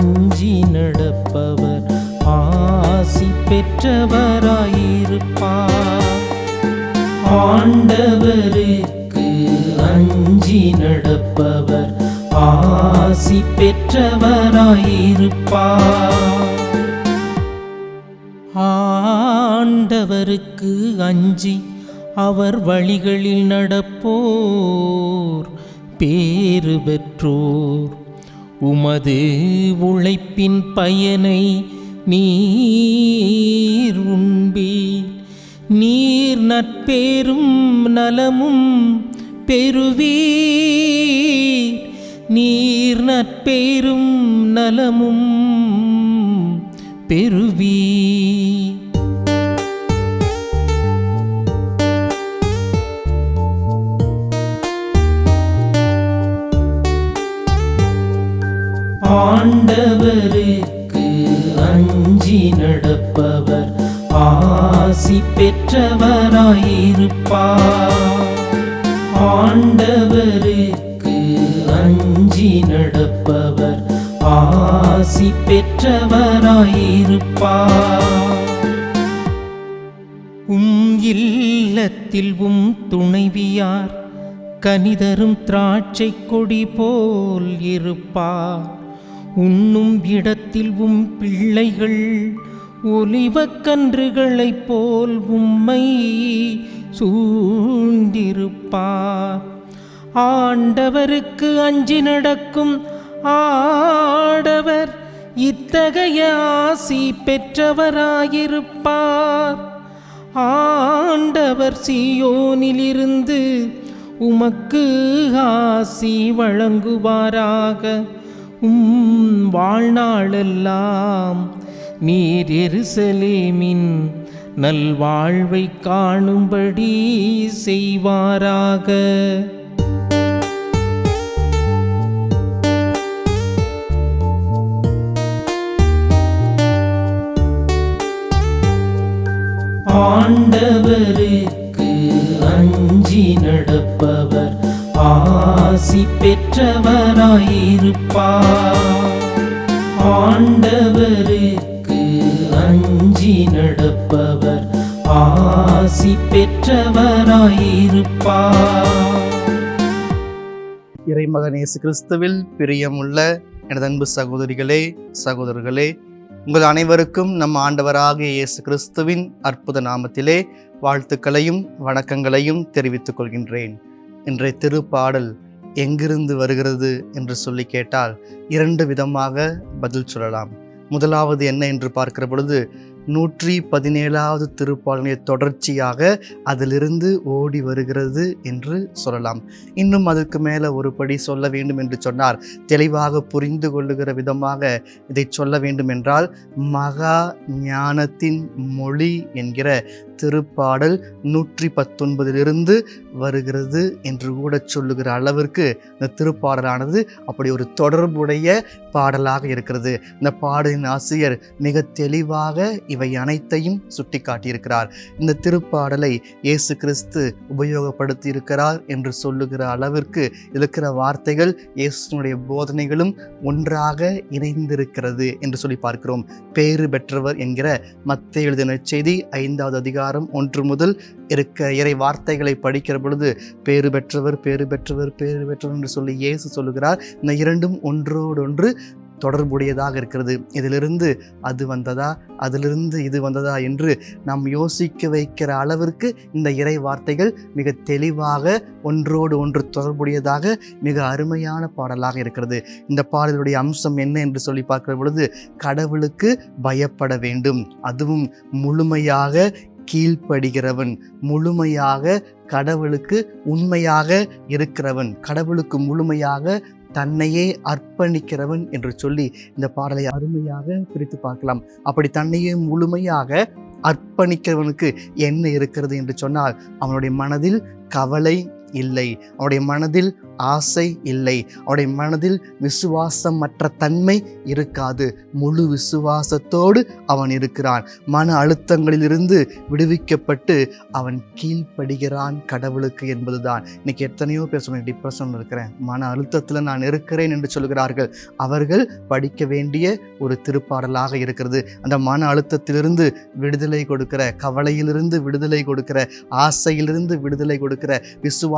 அஞ்சி நடப்பவர் ஆசி பெற்றவராயிருப்பார். ஆண்டவருக்கு அஞ்சி நடப்பவர் ஆசி பெற்றவராயிருப்பார். ஆண்டவருக்கு அஞ்சி அவர் வழிகளில் நடப்போர் பேறு பெற்றோர் உமது உழைப்பின் பயனை நீர் உண்பீர். நீர் நட்பேரும் நலமும் பெறுவீர். நீர் நட்பேரும் நலமும் பெறுவீர். ஆண்டவருக்கு அஞ்சி நடப்பவர் ஆசி பெற்றவராயிருப்பார். ஆண்டவருக்கு அஞ்சி நடப்பவர் ஆசி பெற்றவராயிருப்பார். உம் இல்லத்தில் உம் துணைவியார் கனிதரும் திராட்சை கொடி போல் இருப்பார். உண்ணும் இடத்தில் உம் பிள்ளைகள் ஒலிவக்கன்றுகளைப் போல் உம்மை சூழ்ந்திருப்பார். ஆண்டவருக்கு அஞ்சி நடக்கும் ஆடவர் இத்தகைய ஆசி பெற்றவராயிருப்பார். ஆண்டவர் சியோனிலிருந்து உமக்கு ஆசி வழங்குவாராக. உம் வாழ்நாளெல்லாம் நீர் எருசலேமின் நல்வாழ்வை காணும்படி செய்வாராக. ஆண்டவருக்கு அஞ்சி நடப்பவர் ஆசி பெற்றவராயிருப்பார். ஆண்டவருக்கு அஞ்சி நடப்பவர் ஆசி பெற்றவராயிருப்பார். இறைமகன் இயேசு கிறிஸ்துவில் பிரியமுள்ள எனது அன்பு சகோதரிகளே சகோதரர்களே உங்கள் அனைவருக்கும் நம் ஆண்டவராகிய இயேசு கிறிஸ்துவின் அற்புத நாமத்திலே வாழ்த்துக்களையும் வணக்கங்களையும் தெரிவித்துக் கொள்கின்றேன். இன்றைய திருப்பாடல் எங்கிருந்து வருகிறது என்று சொல்லி கேட்டால் இரண்டு விதமாக பதில் சொல்லலாம். முதலாவது என்ன என்று பார்க்கிற பொழுது நூற்றி பதினேழாவது திருப்பாடலிய தொடர்ச்சியாக அதிலிருந்து ஓடி வருகிறது என்று சொல்லலாம். இன்னும் அதுக்கு மேலே ஒரு படி சொல்ல வேண்டும் என்று சொன்னார் தெளிவாக புரிந்து கொள்ளுகிற விதமாக இதை சொல்ல வேண்டும் என்றால் மகா ஞானத்தின் மொழி என்கிற திருப்பாடல் நூற்றி பத்தொன்பதிலிருந்து வருகிறது என்று கூட சொல்லுகிற அளவிற்கு இந்த திருப்பாடலானது அப்படி ஒரு தொடர்புடைய பாடலாக இருக்கிறது. இந்த பாடலின் ஆசிரியர் மிக தெளிவாக இவை அனைத்தையும் சுட்டிக்காட்டியிருக்கிறார். இந்த திருப்பாடலை இயேசு கிறிஸ்து உபயோகப்படுத்தி இருக்கிறார் என்று சொல்லுகிற அளவிற்கு இருக்கிற வார்த்தைகள் இயேசுனுடைய போதனைகளும் ஒன்றாக இணைந்திருக்கிறது என்று சொல்லி பார்க்கிறோம். பேறு பெற்றவர் என்கிற மத்திய எழுதின செய்தி ஐந்தாவது அதிகாரம் ஒன்று முதல் இருக்க இறை வார்த்தைகளை படிக்கிற பொழுது பேறு பெற்றவர் பேறு பெற்றவர் பேறு பெற்றவர் என்று சொல்லி இயேசு சொல்லுகிறார். இந்த இரண்டும் ஒன்றோடொன்று தொடர்புடையதாக இருக்கிறது. இதிலிருந்து அது வந்ததா? அதிலிருந்து இது வந்ததா என்று நாம் யோசிக்க வைக்கிற அளவிற்கு இந்த இறை வார்த்தைகள் மிக தெளிவாக ஒன்றோடு ஒன்று தொடர்புடையதாக மிக அருமையான பாடலாக இருக்கிறது. இந்த பாடலுடைய அம்சம் என்ன என்று சொல்லி பார்க்கிற பொழுது கடவுளுக்கு பயப்பட வேண்டும். அதுவும் முழுமையாக கீழ்ப்படுகிறவன் முழுமையாக கடவுளுக்கு உண்மையாக இருக்கிறவன் கடவுளுக்கு முழுமையாக தன்னையே அர்ப்பணிக்கிறவன் என்று சொல்லி இந்த பாடலை அருமையாக பிரித்து பார்க்கலாம். அப்படி தன்னையே முழுமையாக அர்ப்பணிக்கிறவனுக்கு என்ன இருக்கிறது என்று சொன்னால் அவனுடைய மனதில் கவலை இல்லை. அவருடைய மனதில் ஆசை இல்லை. அவருடைய மனதில் விசுவாசமற்ற தன்மை இருக்காது. முழு விசுவாசத்தோடு அவன் இருக்கிறான். மன அழுத்தங்களிலிருந்து விடுவிக்கப்பட்டு அவன் கீழ்ப்படுகிறான் கடவுளுக்கு என்பதுதான். இன்னைக்கு எத்தனையோ பேர் சொன்ன டிப்ரெஷன் இருக்கிறேன். மன அழுத்தத்தில் நான் இருக்கிறேன் என்று சொல்கிறார்கள். அவர்கள் படிக்க வேண்டிய ஒரு திருப்பாடலாக இருக்கிறது. அந்த மன அழுத்தத்திலிருந்து விடுதலை கொடுக்கிற கவலையிலிருந்து விடுதலை கொடுக்கிற ஆசையிலிருந்து விடுதலை கொடுக்கிற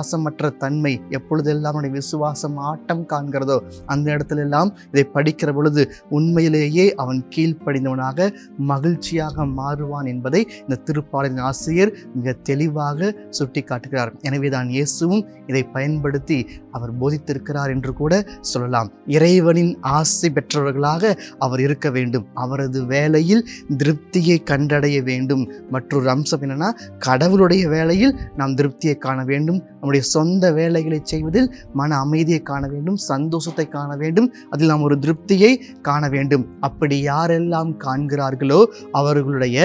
விசுவாசமற்ற தன்மை எப்பொழுதெல்லாம் அவனுடைய விசுவாசம் ஆட்டம் காண்கிறதோ அந்த இடத்துல எல்லாம் இதை படிக்கிற பொழுது உண்மையிலேயே அவன் கீழ்ப்படிந்தவனாக மகிழ்ச்சியாக மாறுவான் என்பதை இந்த திருப்பாளரின் ஆசிரியர் மிக தெளிவாக சுட்டி காட்டுகிறார் எனவே தான் இயேசுவும் இதை பயன்படுத்தி அவர் போதித்திருக்கிறார் என்று கூட சொல்லலாம். இறைவனின் ஆசை பெற்றவர்களாக அவர் இருக்க வேண்டும். அவரது வேலையில் திருப்தியை கண்டடைய வேண்டும். மற்றொரு அம்சம் என்னன்னா கடவுளுடைய வேலையில் நாம் திருப்தியை காண வேண்டும். நம்முடைய சொந்த வேலைகளை செய்வதில் மன அமைதியை காண வேண்டும். சந்தோஷத்தை காண வேண்டும். அதில் நாம் ஒரு திருப்தியை காண வேண்டும். அப்படி யாரெல்லாம் காண்கிறார்களோ அவர்களுடைய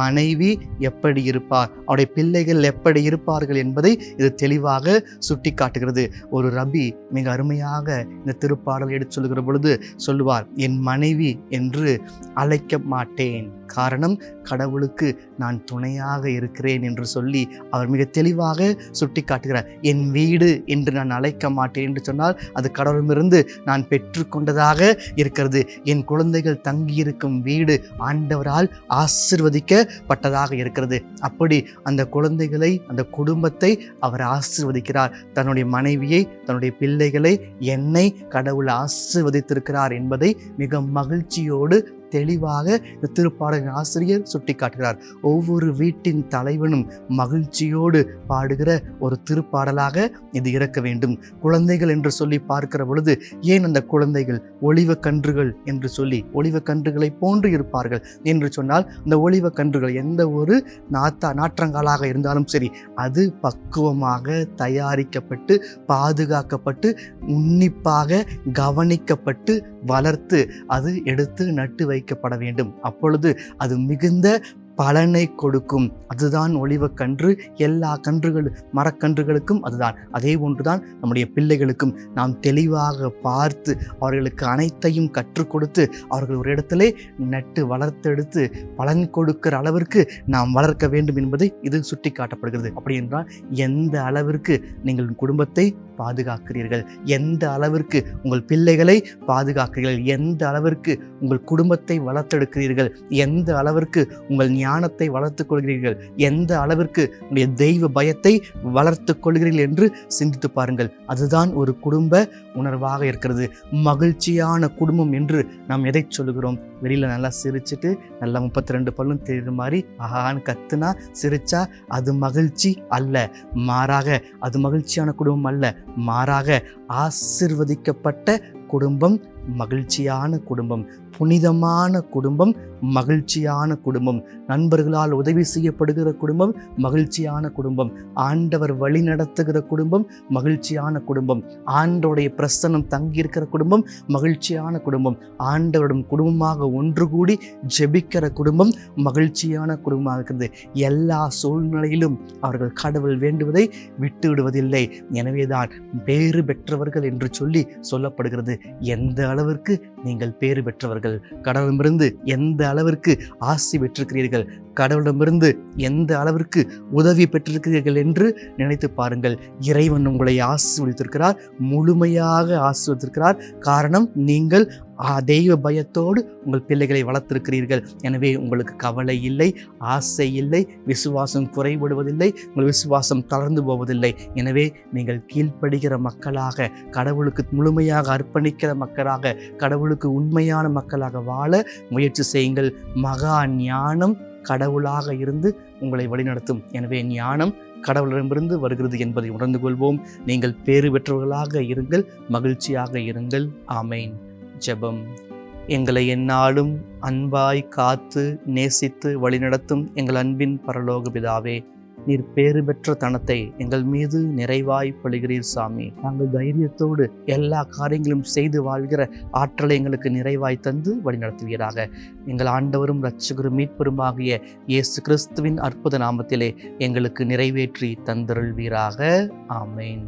மனைவி எப்படி இருப்பார்? அவருடைய பிள்ளைகள் எப்படி இருப்பார்கள் என்பதை இது தெளிவாக சுட்டி காட்டுகிறது ஒரு ரபி மிக அருமையாக இந்த திருப்பாடலை எடுத்து சொல்லுகிற பொழுது சொல்லுவார் என் மனைவி என்று அழைக்க மாட்டேன். காரணம் கடவுளுக்கு நான் துணையாக இருக்கிறேன் என்று சொல்லி அவர் மிக தெளிவாக சுட்டி காட்டுகிறார் என் வீடு என்று நான் அழைக்க மாட்டேன் என்று சொன்னால் அது கடவுளிடமிருந்து நான் பெற்றுக்கொண்டதாக இருக்கிறது. என் குழந்தைகள் தங்கியிருக்கும் வீடு ஆண்டவரால் ஆசிர்வதிக்கப்பட்டதாக இருக்கிறது. அப்படி அந்த குழந்தைகளை அந்த குடும்பத்தை அவர் ஆசிர்வதிக்கிறார். தன்னுடைய மனைவியை தன்னுடைய பிள்ளைகளை என்னை கடவுள் ஆசிர்வதித்திருக்கிறார் என்பதை மிக மகிழ்ச்சியோடு தெளிவாக இந்த திருப்பாடலின் ஆசிரியர் சுட்டிக்காட்டுகிறார். ஒவ்வொரு வீட்டின் தலைவனும் மகிழ்ச்சியோடு பாடுகிற ஒரு திருப்பாடலாக இது இருக்க வேண்டும். குழந்தைகள் என்று சொல்லி பார்க்கிற பொழுது ஏன் அந்த குழந்தைகள் ஒளிவ கன்றுகள் என்று சொல்லி ஒளிவ கன்றுகளை போன்று இருப்பார்கள் என்று சொன்னால் இந்த ஒளிவ கன்றுகள் எந்த ஒரு நாத்தா நாற்றங்காலாக இருந்தாலும் சரி அது பக்குவமாக தயாரிக்கப்பட்டு பாதுகாக்கப்பட்டு உன்னிப்பாக கவனிக்கப்பட்டு வளர்த்து அது எடுத்து நட்டு வைக்கப்பட வேண்டும். அப்பொழுது அது மிகுந்த பலனை கொடுக்கும். அதுதான் ஒளிவக்கன்று. எல்லா கன்றுகள் மரக்கன்றுகளுக்கும் அதுதான். அதே போன்றுதான் நம்முடைய பிள்ளைகளுக்கும். நாம் தெளிவாக பார்த்து அவர்களுக்கு அனைத்தையும் கற்றுக் கொடுத்து அவர்கள் ஒரு இடத்திலே நட்டு வளர்த்தெடுத்து பலன் கொடுக்கிற அளவிற்கு நாம் வளர்க்க வேண்டும் என்பதை இது சுட்டி காட்டப்படுகிறது அப்படி என்றால் எந்த அளவிற்கு நீங்கள் குடும்பத்தை பாதுகாக்கிறீர்கள்? எந்த அளவிற்கு உங்கள் பிள்ளைகளை பாதுகாக்கிறீர்கள்? எந்த அளவிற்கு உங்கள் குடும்பத்தை வளர்த்தெடுக்கிறீர்கள். எந்த அளவிற்கு உங்கள் ஞானத்தை வளர்த்துக் கொள்கிறீர்கள். எந்த அளவிற்கு உங்களுடைய தெய்வ பயத்தை வளர்த்துக் கொள்கிறீர்கள் என்று சிந்தித்து பாருங்கள். அதுதான் ஒரு குடும்ப உணர்வாக இருக்கிறது. மகிழ்ச்சியான குடும்பம் என்று நாம் எதை சொல்லுகிறோம்? வெளியில் நல்லா சிரிச்சுட்டு நல்லா முப்பத்தி ரெண்டு பல்லும் தெரியுற மாதிரி ஆஹான்னு கத்துனா சிரிச்சா அது மகிழ்ச்சி அல்ல. மாறாக அது மகிழ்ச்சியான குடும்பம் அல்ல. மாறாக ஆசிர்வதிக்கப்பட்ட குடும்பம் மகிழ்ச்சியான குடும்பம். புனிதமான குடும்பம் மகிழ்ச்சியான குடும்பம். நண்பர்களால் உதவி செய்யப்படுகிற குடும்பம் மகிழ்ச்சியான குடும்பம். ஆண்டவர் வழி நடத்துகிற குடும்பம் மகிழ்ச்சியான குடும்பம். ஆண்டோடைய பிரசன்னம் தங்கியிருக்கிற குடும்பம் மகிழ்ச்சியான குடும்பம். ஆண்டவரிடம் குடும்பமாக ஒன்று கூடி ஜெபிக்கிற குடும்பம் மகிழ்ச்சியான குடும்பமாக இருக்கிறது. எல்லா சூழ்நிலையிலும் அவர்கள் கடவுள் வேண்டுவதை விட்டு விடுவதில்லை எனவேதான் பேறு பெற்றவர்கள் என்று சொல்லி சொல்லப்படுகிறது. எந்த அளவிற்கு நீங்கள் பேறு பெற்றவர்கள். கடவுளிடமிருந்து எந்த அளவிற்கு ஆசி பெற்றிருக்கிறீர்கள்? கடவுளிடமிருந்து எந்த அளவிற்கு உதவி பெற்றிருக்கிறீர்கள் என்று நினைத்து பாருங்கள். இறைவன் உங்களை ஆசீர்வதித்திருக்கிறார். முழுமையாக ஆசீர்வதித்திருக்கிறார். காரணம் நீங்கள் ஆ, தெய்வ பயத்தோடு உங்கள் பிள்ளைகளை வளர்த்திருக்கிறீர்கள். எனவே உங்களுக்கு கவலை இல்லை ஆசை இல்லை விசுவாசம் குறைபடுவதில்லை உங்கள் விசுவாசம் தளர்ந்து போவதில்லை. எனவே நீங்கள் கீழ்ப்படுகிற மக்களாக கடவுளுக்கு முழுமையாக அர்ப்பணிக்கிற மக்களாக கடவுளுக்கு உண்மையான மக்களாக வாழ முயற்சி செய்யுங்கள். மகா ஞானம் கடவுளாக இருந்து உங்களை வழிநடத்தும். எனவே ஞானம் கடவுளிடமிருந்து வருகிறது என்பதை உணர்ந்து கொள்வோம். நீங்கள் பேறு பெற்றவர்களாக இருங்கள் மகிழ்ச்சியாக இருங்கள். ஆமேன். ஜெபம். எங்களை எந்நாளும் அன்பாய் காத்து நேசித்து வழிநடத்தும் எங்கள் அன்பின் பரலோக பிதாவே நீர் பேறு பெற்ற தனத்தை எங்கள் மீது நிறைவாய் பொழுகிறீர் சாமி. நாங்கள் தைரியத்தோடு எல்லா காரியங்களும் செய்து வாழ்கிற ஆற்றலை எங்களுக்கு நிறைவாய் தந்து வழிநடத்துவீராக. எங்கள் ஆண்டவரும் இரட்சகரும் மீட்பெருமாகிய இயேசு கிறிஸ்துவின் அற்புத நாமத்திலே எங்களுக்கு நிறைவேற்றி தந்தருள்வீராக. ஆமேன்.